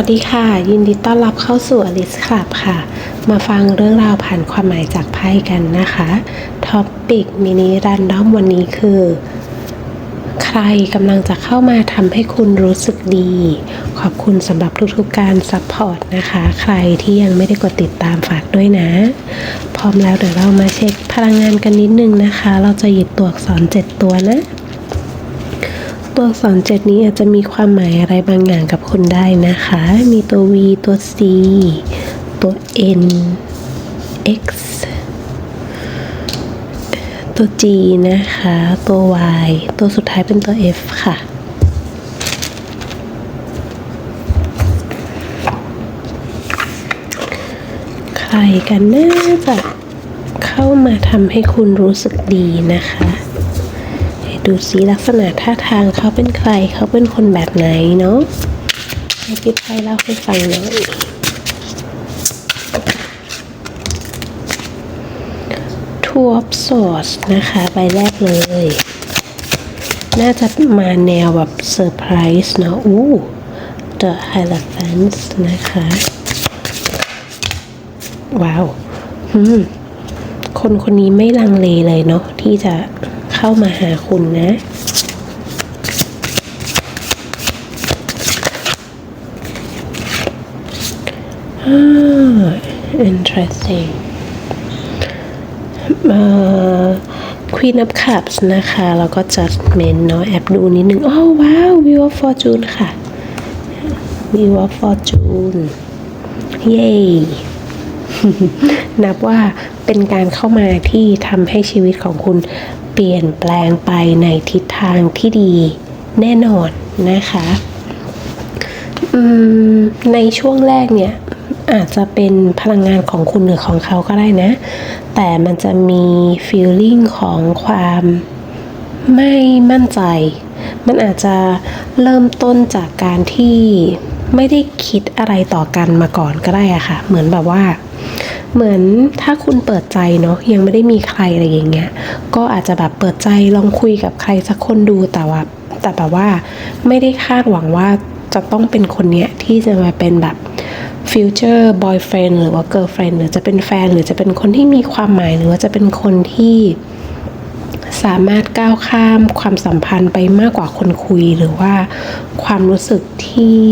วัสดีค่ะ ยินดีต้อนรับเข้าสู่อลิสคลับค่ะ มาฟังเรื่องราวผ่านความหมายจากไพ่กันนะคะท็อปปิกมินิรันดอมวันนี้คือ ใครกำลังจะเข้ามาทำให้คุณรู้สึกดี ขอบคุณสำหรับทุกๆการซัพพอร์ตนะคะ ใครที่ยังไม่ได้กดติดตามฝากด้วยนะ พร้อมแล้วเดี๋ยวเรามาเช็คพลังงานกันนิดนึงนะคะ เราจะหยิบตัวอักษร 7 ตัวนะ ตัวอักษรเจ็ดนี้อาจจะมีความหมายอะไรบางอย่างกับคุณได้นะคะ มีตัว V ตัว C ตัว N X ตัว G นะคะ ตัว Y ตัวสุดท้ายเป็นตัว F ค่ะใครกันน่าจะเข้ามาทำให้คุณรู้สึกดีนะคะ ดูสิลักษณะท่าทางเขาเป็นใครเขาเป็นคนแบบไหนเนาะให้พี่ไพ่เล่าให้ฟังหน่อย Two of Swords นะคะใบแรกเลย น่าจะมาแนวแบบเซอร์ไพรส์เนาะอู้ The Hierophant นะคะ ว้าว คนคนนี้ไม่ลังเลเลยเนาะที่จะ เข้ามาหาคุณนะอ่า interesting เอ่อ Queen of Cups นะคะ แล้วก็ Judgment เนาะแอบดูนิดนึงอ๋อว้าว Wheel of Fortune ค่ะ Wheel of Fortune เย้นับว่าเป็นการเข้ามาที่ทำให้ชีวิตของคุณ ปลี่ยนแปลงไปในทิศทางที่ดีแน่นอนนะคะในช่วงแรกเนี่ยอาจจะเป็นพลังงานของคุณหรือของเขาก็ได้นะ แต่มันจะมี feeling ของความไม่มั่นใจ มันอาจจะเริ่มต้นจากการที่ไม่ได้คิดอะไรต่อกันมาก่อนก็ได้อะค่ะ เหมือนแบบว่า เหมือนถ้าคุณเปิดใจเนาะยังไม่ได้มีใครอะไรอย่างเงี้ย ก็อาจจะแบบเปิดใจลองคุยกับใครสักคนดูแต่ว่า แต่แบบว่าไม่ได้คาดหวังว่าจะต้องเป็นคนเนี้ยที่จะมาเป็นแบบ future boyfriend หรือว่า girlfriend หรือจะเป็นแฟน หรือจะเป็นคนที่มีความหมายหรือว่าจะเป็นคนที่สามารถก้าวข้ามความสัมพันธ์ไปมากกว่าคนคุยหรือว่าความรู้สึกที่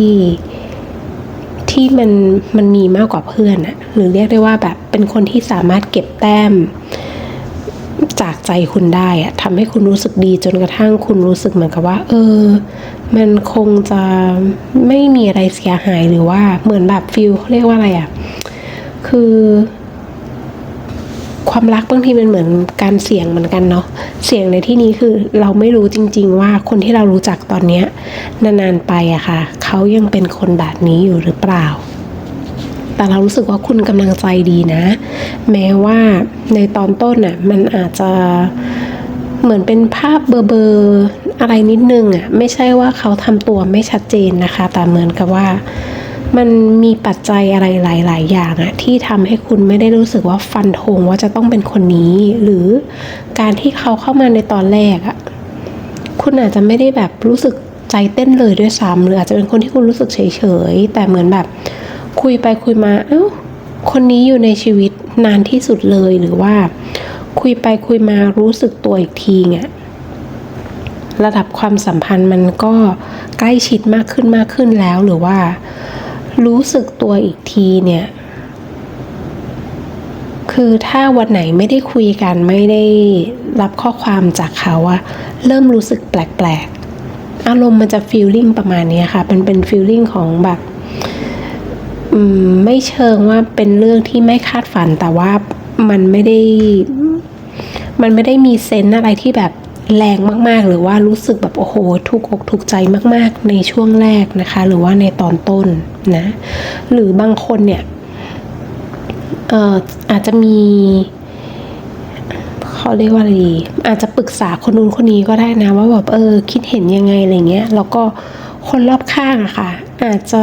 ที่มันมันมีมากกว่าเพื่อนอะหรือเรียกได้ว่าแบบเป็นคนที่สามารถเก็บแต้ม จากใจคุณได้อะทำให้คุณรู้สึกดีจนกระทั่งคุณรู้สึกเหมือนกับว่า เออ มันคงจะไม่มีอะไรเสียหายหรือว่าเหมือนแบบฟิลเขาเรียกว่าอะไรอะคือ ความรักบางทีมันเหมือนการเสี่ยงเหมือนกันเนาะเสี่ยงในที่นี้คือเราไม่รู้จริง ๆ ว่าคนที่เรารู้จักตอนเนี้ยนานๆไปอะค่ะ เขายังเป็นคนแบบนี้อยู่หรือเปล่า แต่เรารู้สึกว่าคุณกำลังใจดีนะ แม้ว่าในตอนต้นน่ะมันอาจจะเหมือนเป็นภาพเบอร์เบอร์อะไรนิดนึงอะไม่ใช่ว่าเขาทำตัวไม่ชัดเจนนะคะ แต่เหมือนกับว่ามันมีปัจจัยอะไรหลาย ๆ อย่างอะที่ทำให้คุณไม่ได้รู้สึกว่าฟันธงว่าจะต้องเป็นคนนี้ หรือการที่เขาเข้ามาในตอนแรกอะคุณอาจจะไม่ได้แบบรู้สึก ใจเต้นเลยด้วยซ้ำหรืออาจจะเป็นคนที่คุณรู้สึกเฉยๆ แต่เหมือนแบบ คุยไปคุยมา เอ้า คนนี้อยู่ในชีวิตนานที่สุดเลยหรือว่า คุยไปคุยมารู้สึกตัวอีกทีเนี่ยระดับความสัมพันธ์มันก็ใกล้ชิดมากขึ้นมากขึ้นแล้วหรือว่า รู้สึกตัวอีกทีเนี่ย คือถ้าวันไหนไม่ได้คุยกันไม่ได้รับข้อความจากเขาอะเริ่มรู้สึกแปลกๆ อารมณ์มันจะฟีลลิ่งประมาณนี้ค่ะเป็นเป็นฟีลลิ่งของแบบไม่เชิงว่าเป็นเรื่องที่ไม่คาดฝันแต่ว่ามันไม่ได้ มันไม่ได้มีเซนอะไรที่แบบแรงมากๆ หรือว่ารู้สึกแบบโอ้โหถูกอกถูกใจมากๆ ในช่วงแรกนะคะ หรือว่าในตอนต้นนะ หรือบางคนเนี่ยอออาจจะมี เขาเรียกว่าอะไรดีอาจจะปรึกษาคนนู้นคนนี้ก็ได้นะว่าแบบเออคิดเห็นยังไงอะไรเงี้ยแล้วก็คนรอบข้างอะค่ะ อาจจะ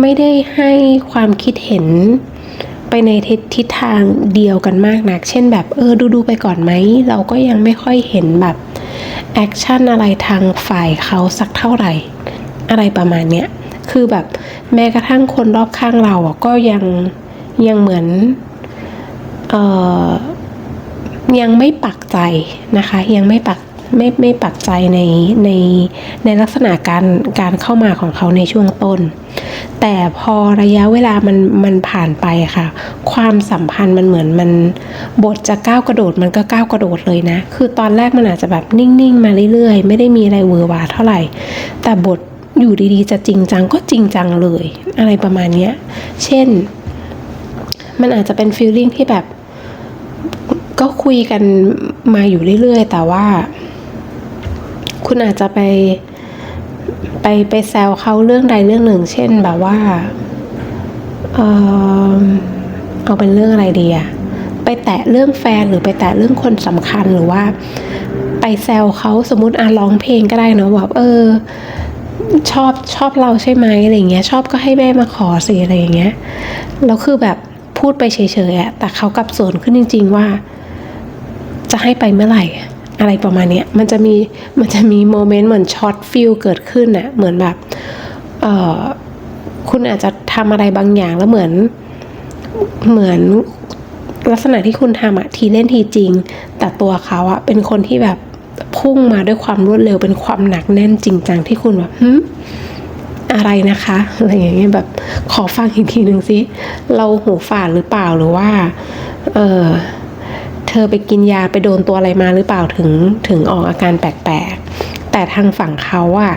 ไม่ได้ให้ความคิดเห็นไปในทิศททางเดียวกันมากนัก เช่นแบบเออดูดูไปก่อนไหม เราก็ยังไม่ค่อยเห็นแบบแอคชั่นอะไรทางฝ่ายเขาสักเท่าไหร่ อะไรประมาณเนี้ย คือแบบแม้กระทั่งคนรอบข้างเราอะก็ยังยังเหมือน เอ่อ ยังไม่ปักใจนะคะ ยังไม่ปักไม่ไม่ปักใจในในในลักษณะการการเข้ามาของเขาในช่วงต้น แต่พอระยะเวลามันมันผ่านไปค่ะ ความสัมพันธ์มันเหมือนมันบทจะก้าวกระโดดมันก็ก้าวกระโดดเลยนะ คือตอนแรกมันอาจจะแบบนิ่งๆ มาเรื่อยๆ ไม่ได้มีอะไรเวอร์วาเท่าไหร่ แต่บทอยู่ดีๆ จะจริงจังก็จริงจังเลย อะไรประมาณเนี้ยเช่น มันอาจจะเป็นฟีลลิ่งที่แบบ ก็คุยกันมาอยู่เรื่อยๆ แต่ว่า คุณอาจจะไป ไปไปแซวเขาเรื่องใดเรื่องหนึ่ง เช่นแบบว่า เออเอาเป็นเรื่องอะไรดีอะไปแตะเรื่องแฟนหรือไปแตะเรื่องคนสำคัญหรือว่า ไปแซวเขาสมมติอะร้องเพลงก็ได้เนอะแบบเออชอบชอบเราใช่ไหมอะไรเงี้ย ชอบก็ให้แม่มาขอสิอะไรอย่างเงี้ยแล้วคือแบบพูดไปเฉยๆอะแต่เขากลับสวนขึ้นจริง ๆ ว่า จะให้ไปเมื่อไหร่ อะไรประมาณนี้มันจะมีมันจะมีโมเมนต์เหมือนช็อตฟิลเกิดขึ้นอะเหมือนแบบเออคุณอาจจะทำอะไรบางอย่างแล้วเหมือนเหมือนลักษณะที่คุณทำอะทีเล่นทีจริง แต่ตัวเขาอะเป็นคนที่แบบพุ่งมาด้วยความรวดเร็วเป็นความหนักแน่นจริงจังที่คุณแบบอะไรนะคะอะไรอย่างเงี้ยแบบขอฟังอีกทีหนึ่งสิเราหูฝาดหรือเปล่าหรือว่า เออ เธอไปกินยาไปโดนตัวอะไรมาหรือเปล่าถึงถึงออกอาการแปลกๆ แต่ทางฝั่งเขาอะ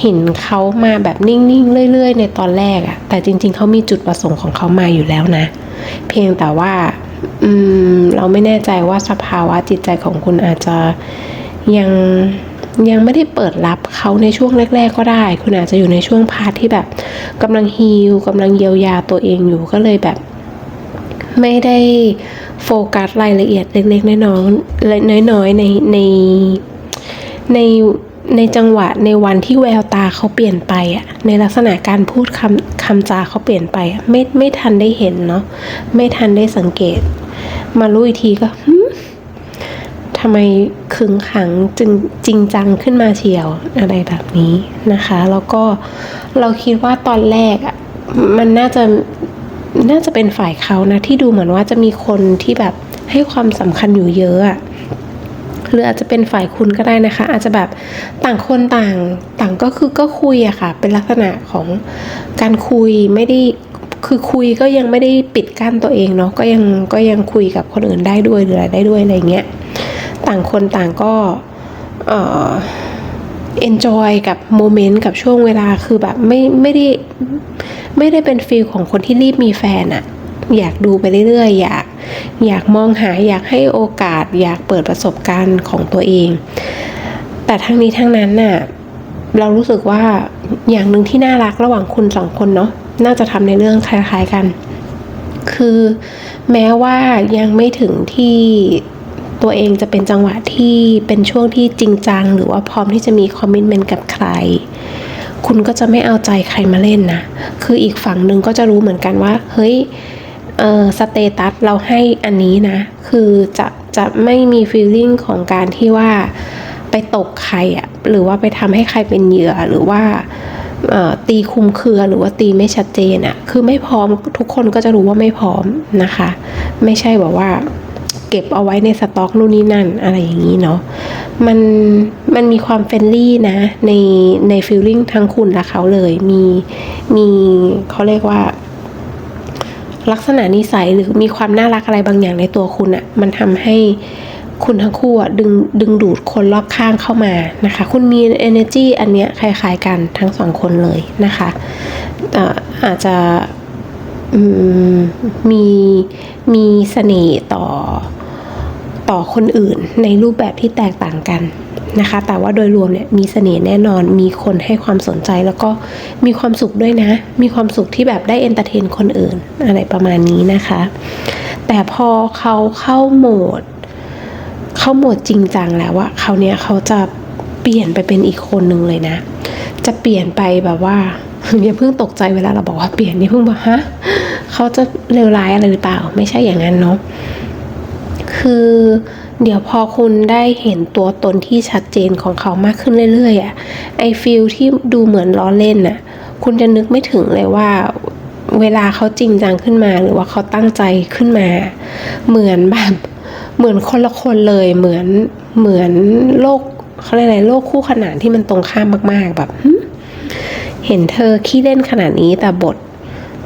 เห็นเขามาแบบนิ่งๆ เรื่อย ๆ ในตอนแรกอะแต่จริง ๆเขามีจุดประสงค์ของเขามาอยู่แล้วนะ เพียงแต่ว่าอืมเราไม่แน่ใจว่าสภาวะจิตใจของคุณอาจจะยังยังไม่ได้เปิดรับเขาในช่วงแรก ๆ ก็ได้ คุณอาจจะอยู่ในช่วงพาร์ทที่แบบกำลังฮีลกำลังเยียวยาตัวเองอยู่ก็เลยแบบ ไม่ได้โฟกัสรายละเอียดเล็กๆน้อยๆน้อยๆในในในในจังหวะในวันที่แววตาเขาเปลี่ยนไปอะในลักษณะการพูดคำคำจาเขาเปลี่ยนไปอะไม่ไม่ทันได้เห็นเนาะไม่ทันได้สังเกต มารู้อีกทีก็หึทำไมขึงขังจึงจริงจังขึ้นมาเชียวอะไรแบบนี้นะคะ แล้วก็เราคิดว่าตอนแรกอะมันน่าจะ น่าจะเป็นฝ่ายเขานะที่ดูเหมือนว่าจะมีคนที่แบบให้ความสำคัญอยู่เยอะอะหรืออาจจะเป็นฝ่ายคุณก็ได้นะคะ อาจจะแบบต่างคนต่างต่างก็คือก็คุยอะค่ะ เป็นลักษณะของการคุยไม่ได้คือคุยก็ยังไม่ได้ปิดกั้นตัวเองเนาะก็ยังก็ยังคุยกับคนอื่นได้ด้วยหรืออะไรได้ด้วยอะไรเงี้ยต่างคนต่างก็เอ่อ enjoy กับโมเมนต์กับช่วงเวลาคือแบบไม่ไม่ได้ ไม่ได้เป็นฟีลของคนที่รีบมีแฟนอะอยากดูไปเรื่อยๆ อยากอยากมองหาอยากให้โอกาส อยากเปิดประสบการณ์ของตัวเอง แต่ทั้งนี้ทั้งนั้นน่ะเรารู้สึกว่าอย่างหนึ่งที่น่ารักระหว่างคุณสองคนเนาะน่าจะทำในเรื่องคล้ายๆกัน คือแม้ว่ายังไม่ถึงที่ตัวเองจะเป็นจังหวะที่เป็นช่วงที่จริงจัง หรือว่าพร้อมที่จะมีคอมมิชเมนต์กับใคร คุณก็จะไม่เอาใจใครมาเล่นนะ คืออีกฝั่งหนึ่งก็จะรู้เหมือนกันว่า เฮ้ยเออสเตตัสเราให้อันนี้นะ คือจะจะไม่มีฟีลลิ่งของการที่ว่าไปตกใครอะหรือว่าไปทำให้ใครเป็นเหยื่อหรือว่าเอ่อตีคุมเครือหรือว่าตีไม่ชัดเจนอะคือไม่พร้อมทุกคนก็จะรู้ว่าไม่พร้อมนะคะ ไม่ใช่แบบว่า เก็บเอาไว้ในสต็อกนู่นนี่นั่นอะไรอย่างนี้เนาะมันมันมีความเฟรนลี่นะ ในในฟีลลิ่งทั้งคุณและเขาเลยมีมีเขาเรียกว่า ลักษณะนิสัยหรือมีความน่ารักอะไรบางอย่างในตัวคุณอะมันทำให้คุณทั้งคู่อะดึงดึงดูดคนรอบข้างเข้ามานะคะ คุณมี energy อันเนี้ยคล้ายๆกันทั้งสองคนเลยนะคะเอ่อาจจะมมีมีเสน่ห์ต่อ ต่อคนอื่นในรูปแบบที่แตกต่างกันนะคะ แต่ว่าโดยรวมเนี่ยมีเสน่ห์แน่นอน มีคนให้ความสนใจแล้วก็มีความสุขด้วยนะ มีความสุขที่แบบได้เอนเตอร์เทนคนอื่นอะไรประมาณนี้นะคะ แต่พอเขาเข้าโหมด เข้าโหมดจริงจังแล้วอะเขาเนี้ยเขาจะเปลี่ยนไปเป็นอีกคนหนึ่งเลยนะ จะเปลี่ยนไปแบบว่าอย่าเพิ่งตกใจเวลาเราบอกว่าเปลี่ยนนี่เพิ่งบอกฮะเขาจะเลวร้ายอะไรหรือเปล่า ไม่ใช่อย่างนั้นเนาะ คือเดี๋ยวพอคุณได้เห็นตัวตนที่ชัดเจนของเขามากขึ้นเรื่อยๆอะไอฟิลที่ดูเหมือนล้อเล่นอะคุณจะนึกไม่ถึงเลยว่าเวลาเขาจริงจังขึ้นมาหรือว่าเขาตั้งใจขึ้นมา เหมือนแบบเหมือนคนละคนเลยเหมือนเหมือนโลกเขาเรียกอะไรโลกคู่ขนานที่มันตรงข้ามมาก ๆ แบบ เห็นเธอขี้เล่นขนาดนี้แต่บท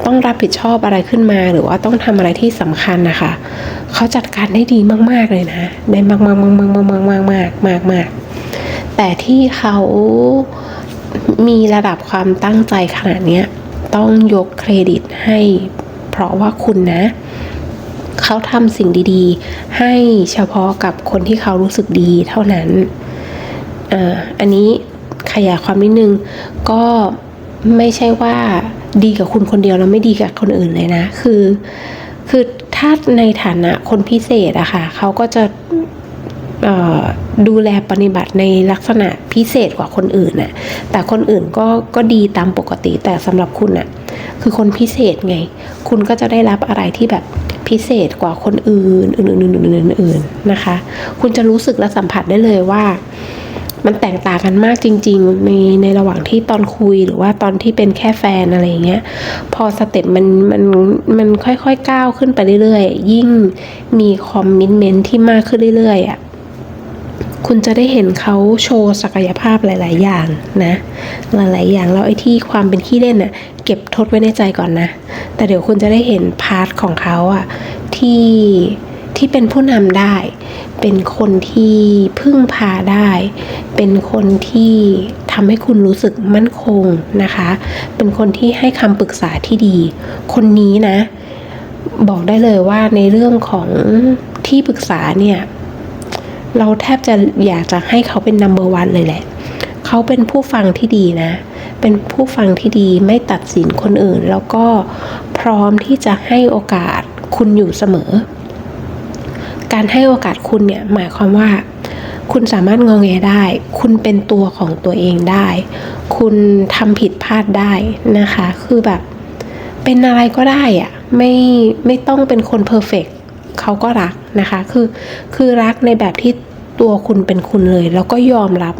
ต้องรับผิดชอบอะไรขึ้นมา หรือว่าต้องทำอะไรที่สำคัญนะคะเขาจัดการได้ดีมาก ๆเลยนะได้มากๆมากๆมากๆมากๆมากมากมากมากแต่ที่เขามีระดับความตั้งใจขนาดนี้ต้องยกเครดิตให้ เพราะว่าคุณนะ เขาทำสิ่งดีๆ ให้เฉพาะกับคนที่เขารู้สึกดีเท่านั้นออันนี้ขยายความนิดนึง ก็ไม่ใช่ว่า ดีกับคุณคนเดียวแล้วไม่ดีกับคนอื่นเลยนะ คือ คือถ้าในฐานะคนพิเศษอะค่ะเขาก็จะดูแลปฏิบัติในลักษณะพิเศษกว่าคนอื่นน่ะ แต่คนอื่นก็ก็ดีตามปกติแต่สำหรับคุณน่ะ คือคนพิเศษไง คุณก็จะได้รับอะไรที่แบบพิเศษกว่าคนอื่น อื่นๆๆๆๆนะคะ คุณจะรู้สึกและสัมผัสได้เลยว่า มันแตกต่างกันมากจริง ๆ ในในระหว่างที่ตอนคุยหรือว่าตอนที่เป็นแค่แฟนอะไรเงี้ย พอสเต็ปมันมันมันค่อยๆก้าวขึ้นไปเรื่อยๆ ยิ่งมีคอมมิชเมนต์ที่มากขึ้นเรื่อยๆอะคุณจะได้เห็นเขาโชว์ศักยภาพหลาย ๆ อย่างนะ หลาย ๆ อย่างแล้วไอ้ที่ความเป็นขี้เล่นน่ะ เก็บทดไว้ในใจก่อนนะ แต่เดี๋ยวคุณจะได้เห็นพาร์ทของเขาอะที่ ที่เป็นผู้นำได้ เป็นคนที่พึ่งพาได้ เป็นคนที่ทำให้คุณรู้สึกมั่นคงนะคะ เป็นคนที่ให้คำปรึกษาที่ดี คนนี้นะ บอกได้เลยว่าในเรื่องของที่ปรึกษาเนี่ย เราแทบจะอยากจะให้เขาเป็น number one เลยแหละ เขาเป็นผู้ฟังที่ดีนะเป็นผู้ฟังที่ดีไม่ตัดสินคนอื่น แล้วก็พร้อมที่จะให้โอกาสคุณอยู่เสมอ การให้โอกาสคุณเนี่ยหมายความว่า คุณสามารถงองแงได้ คุณเป็นตัวของตัวเองได้ คุณทำผิดพลาดได้นะคะ คือแบบ เป็นอะไรก็ได้อะไม่ไม่ต้องเป็นคนเพอร์เฟกเขาก็รักนะคะ คือคือรักในแบบที่ตัวคุณเป็นคุณเลย แล้วก็ยอมรับ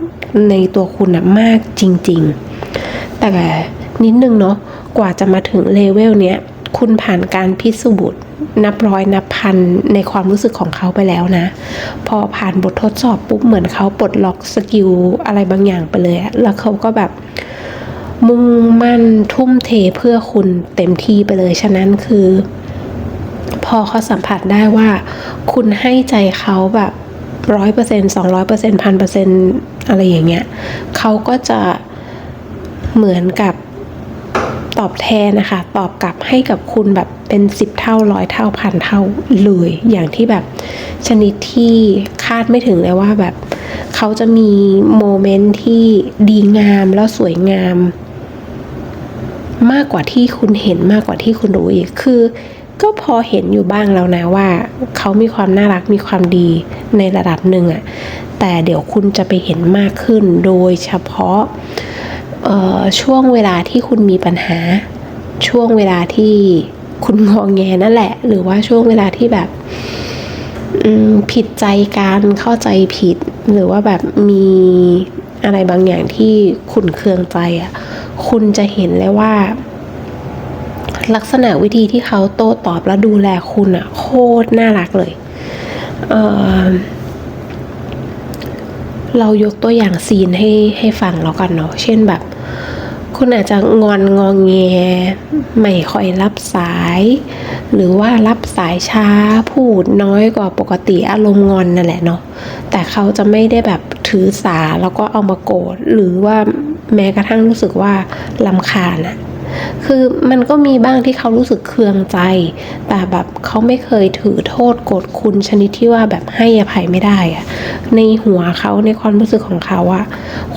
ในตัวคุณนะมากจริง ๆ แต่นิดนึงเนาะกว่าจะมาถึงเลเวลเนี้ย คุณผ่านการพิสูจน์ นับร้อยนับพันในความรู้สึกของเขาไปแล้วนะ พอผ่านบททดสอบปุ๊บเหมือนเขาปลดล็อกสกิลอะไรบางอย่างไปเลย แล้วเขาก็แบบมุ่งมั่นทุ่มเทเพื่อคุณเต็มที่ไปเลย ฉะนั้นคือ พอเขาสัมผัสได้ว่า คุณให้ใจเขาแบบร้อยเปอร์เซ็นต์สองร้อยเปอร์เซ็นต์พันเปอร์เซ็นต์อะไรอย่างเงี้ยเขาก็จะเหมือนกับ ตอบแทนนะคะ ตอบกลับให้กับคุณแบบเป็นสิบเท่าร้อยเท่าพันเท่าเลย อย่างที่แบบชนิดที่คาดไม่ถึงเลยว่าแบบเขาจะมีโมเมนต์ที่ดีงามแล้วสวยงาม มากกว่าที่คุณเห็นมากกว่าที่คุณรู้อีกคือก็พอเห็นอยู่บ้างแล้วนะว่า เขามีความน่ารักมีความดีในระดับหนึ่งอะแต่เดี๋ยวคุณจะไปเห็นมากขึ้นโดยเฉพาะ ช่วงเวลาที่คุณมีปัญหา ช่วงเวลาที่คุณงองแงนั่นแหละ หรือว่าช่วงเวลาที่แบบผิดใจการเข้าใจผิด หรือว่าแบบมีอะไรบางอย่างที่ขุนเคืองใจอะ คุณจะเห็นเลยว่า ลักษณะวิธีที่เขาโต้ตอบและดูแลคุณอะ โคตรน่ารักเลยเเรายกตัวอย่างซีนให้ให้ฟังแล้วกันเนาะ เช่นแบบ คุณอาจจะงอนงองแงไม่ค่อยรับสาย หรือว่ารับสายช้าพูดน้อยกว่าปกติอารมณ์งอนนั่นแหละเนาะแต่เขาจะไม่ได้แบบถือสาแล้วก็เอามาโกรธหรือว่าแม้กระทั่งรู้สึกว่าลำคาญอะคือมันก็มีบ้างที่เขารู้สึกเคืองใจ แต่แบบเขาไม่เคยถือโทษโกรธคุณชนิดที่ว่าแบบให้อภัยไม่ได้อะในหัวเขาในความรู้สึกของเขาอะ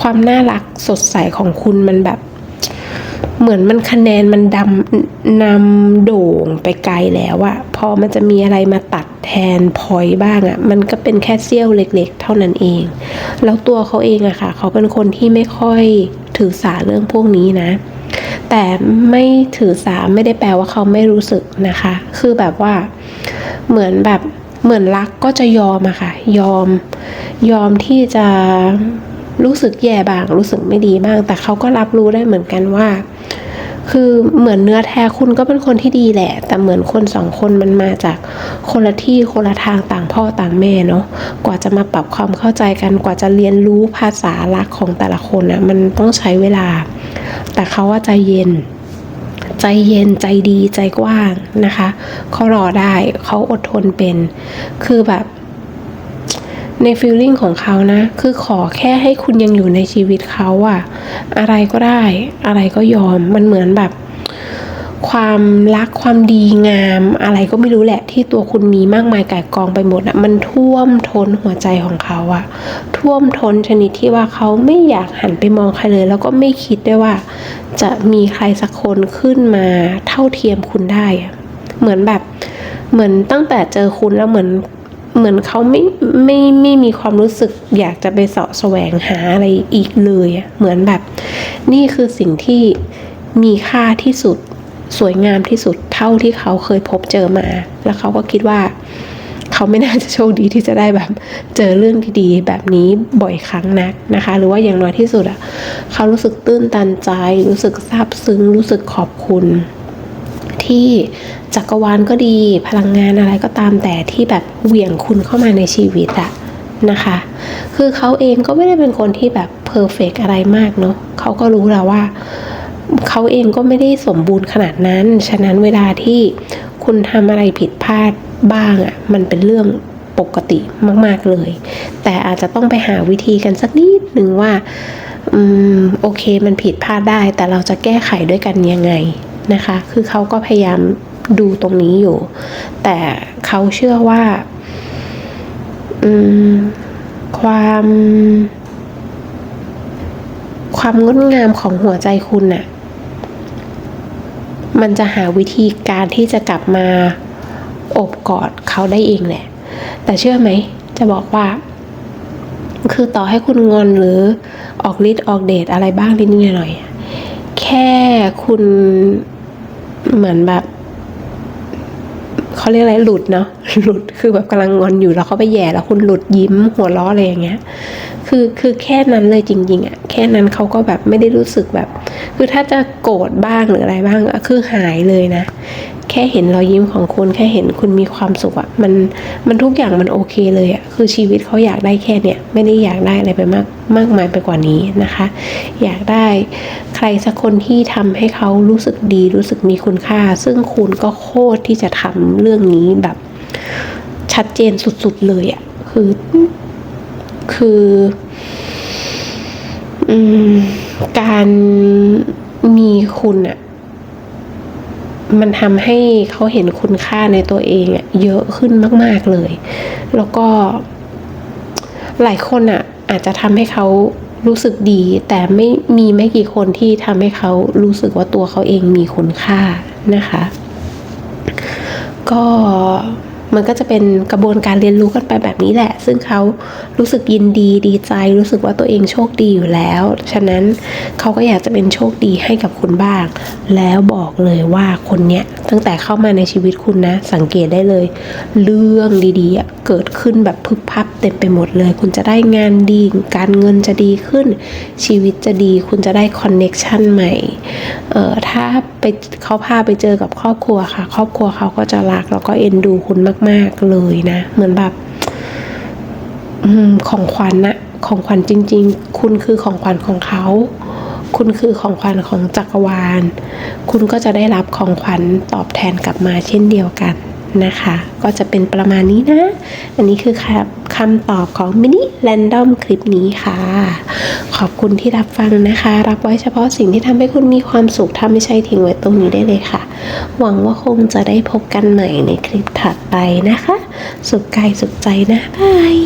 ความน่ารักสดใสของคุณมันแบบ เหมือนมันคะแนนมันดำนำโด่งไปไกลแล้วอะพอมันจะมีอะไรมาตัดแทนพอยบ้างอะมันก็เป็นแค่เสี้ยวเล็กๆ เท่านั้นเอง แล้วตัวเขาเองอะค่ะ เขาเป็นคนที่ไม่ค่อยถือสาเรื่องพวกนี้นะ แต่ไม่ถือสาไม่ได้แปลว่าเขาไม่รู้สึกนะคะ คือแบบว่าเหมือนแบบเหมือนรักก็จะยอมอะค่ะ ยอมยอมที่จะ รู้สึกแย่บ้าง รู้สึกไม่ดีบ้าง แต่เขาก็รับรู้ได้เหมือนกันว่า คือเหมือนเนื้อแท้คุณก็เป็นคนที่ดีแหละ แต่เหมือนคนสองคนมันมาจากคนละที่คนละทางต่างพ่อต่างแม่เนาะกว่าจะมาปรับความเข้าใจกันกว่าจะเรียนรู้ภาษาลักของแต่ละคนอะมันต้องใช้เวลา แต่เขาว่าใจเย็นใจเย็นใจดีใจกว้างนะคะ เขารอได้เขาอดทนเป็น คือแบบ ในฟีลลิ่งของเขานะ คือขอแค่ให้คุณยังอยู่ในชีวิตเขาอะอะไรก็ได้ อะไรก็ยอมมันเหมือนแบบ ความรักความดีงาม อะไรก็ไม่รู้แหละที่ตัวคุณมีมากมายก่ายกองไปหมดอะมันท่วมท้นหัวใจของเขาอะท่วมท้นชนิดที่ว่าเขาไม่อยากหันไปมองใครเลย แล้วก็ไม่คิดด้วยว่า จะมีใครสักคนขึ้นมาเท่าเทียมคุณได้เหมือนแบบเหมือนตั้งแต่เจอคุณแล้วเหมือน เหมือนเขาไม่ไม่ไม่มีความรู้สึกอยากจะไปเสาะแสวงหาอะไรอีกเลยอะเหมือนแบบ นี่คือสิ่งที่มีค่าที่สุดสวยงามที่สุดเท่าที่เขาเคยพบเจอมา แล้วเขาก็คิดว่า เขาไม่น่าจะโชคดีที่จะได้แบบเจอเรื่องดีๆแบบนี้บ่อยครั้งนักนะคะ หรือว่าอย่างน้อยที่สุดอะเขารู้สึกตื้นตันใจ รู้สึกซาบซึ้ง รู้สึกขอบคุณ ที่จักรวาลก็ดี พลังงานอะไรก็ตามแต่ที่แบบเหวี่ยงคุณเข้ามาในชีวิตอะนะคะ คือเขาเองก็ไม่ได้เป็นคนที่แบบเพอร์เฟกอะไรมากเนาะเขาก็รู้แล้วว่าเขาเองก็ไม่ได้สมบูรณ์ขนาดนั้น ฉะนั้นเวลาที่คุณทำอะไรผิดพลาดบ้างอะ่ะ มันเป็นเรื่องปกติมาก ๆ เลย แต่อาจจะต้องไปหาวิธีกันสักนิดหนึ่งว่า อืม โอเค มันผิดพลาดได้ แต่เราจะแก้ไขด้วยกันยังไง นะคะ คือเขาก็พยายามดูตรงนี้อยู่ แต่เขาเชื่อว่าความความงดงามของหัวใจคุณน่ะ มันจะหาวิธีการที่จะกลับมาอบกอดเขาได้เองแหละ แต่เชื่อไหม จะบอกว่า คือต่อให้คุณงอนหรือออกฤทธิ์ออกเดทอะไรบ้างนิดหน่อย แค่คุณ เหมือนแบบเขาเรียกอะไรหลุดเนาะหลุดคือแบบกำลังงอนอยู่แล้วเขาไปแย่แล้วคุณหลุดยิ้มหัวล้ออะไรอย่างเงี้ย คือคือแค่นั้นเลยจริงๆอะแค่นั้นเขาก็แบบไม่ได้รู้สึกแบบ คือถ้าจะโกรธบ้างหรืออะไรบ้างอะคือหายเลยนะ แค่เห็นรอยยิ้มของคุณแค่เห็นคุณมีความสุขอะมันมันทุกอย่างมันโอเคเลยอะคือชีวิตเขาอยากได้แค่เนี้ยไม่ได้อยากได้อะไรไปมากมากมายไปกว่านี้นะคะ อยากได้ใครสักคนที่ทำให้เขารู้สึกดีรู้สึกมีคุณค่า ซึ่งคุณก็โคตรที่จะทำเรื่องนี้แบบชัดเจนสุดๆเลยอะคือ คือ อืม การมีคุณอะมันทำให้เขาเห็นคุณค่าในตัวเองอะเยอะขึ้นมาก ๆเลย แล้วก็ หลายคนอะอาจจะทำให้เขารู้สึกดี แต่ไม่มีไม่กี่คนที่ทำให้เขารู้สึกว่าตัวเขาเองมีคุณค่านะคะ ก็ มันก็จะเป็นกระบวนการเรียนรู้กันไปแบบนี้แหละ ซึ่งเขารู้สึกยินดีดีใจ รู้สึกว่าตัวเองโชคดีอยู่แล้ว ฉะนั้นเขาก็อยากจะเป็นโชคดีให้กับคุณบ้าง แล้วบอกเลยว่าคนเนี้ยตั้งแต่เข้ามาในชีวิตคุณนะ สังเกตได้เลย เรื่องดีๆเกิดขึ้นแบบพึบพับเต็มไปหมดเลย คุณจะได้งานดี การเงินจะดีขึ้น ชีวิตจะดี คุณจะได้คอนเน็กชันใหม่ เอ่อถ้า ไปเขาพาไปเจอกับครอบครัวค่ะ ครอบครัวเขาก็จะรักแล้วก็เอ็นดูคุณมาก ๆเลยนะ เหมือนแบบของขวัญนะของขวัญจริง ๆ คุณคือของขวัญของเขา คุณคือของขวัญของจักรวาล คุณก็จะได้รับของขวัญตอบแทนกลับมาเช่นเดียวกัน นะคะ ก็จะเป็นประมาณนี้นะ อันนี้คือคำคำตอบของมินิแรนดอมคลิปนี้ค่ะ ขอบคุณที่รับฟังนะคะ รับไว้เฉพาะสิ่งที่ทำให้คุณมีความสุขถ้าไม่ใช่ทิ้งไว้ตรงนี้ได้เลยค่ะ หวังว่าคงจะได้พบกันใหม่ในคลิปถัดไปนะคะ สุขกายสุขใจนะบาย